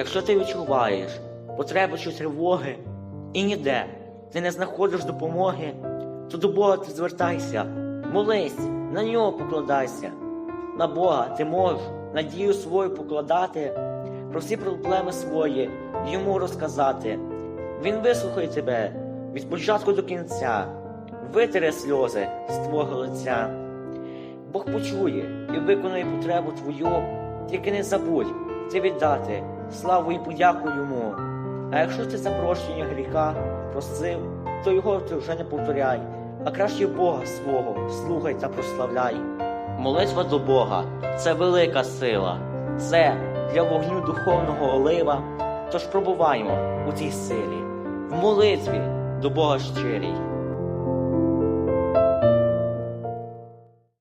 Якщо ти відчуваєш потребу чи тривоги і ніде ти не знаходиш допомоги, то до Бога ти звертайся, молись, на нього покладайся. На Бога ти можеш надію свою покладати, про всі проблеми свої йому розказати. Він вислухає тебе від початку до кінця, витере сльози з твого лиця. Бог почує і виконує потребу твою, тільки не забудь ти віддати славу і подяку йому. А якщо ти за прощення гріха просив, то його ти вже не повторяй, а краще Бога свого слухай та прославляй. Молитва до Бога це велика сила, це для вогню духовного олива. Тож пробуваємо у цій силі, в молитві до Бога щирій.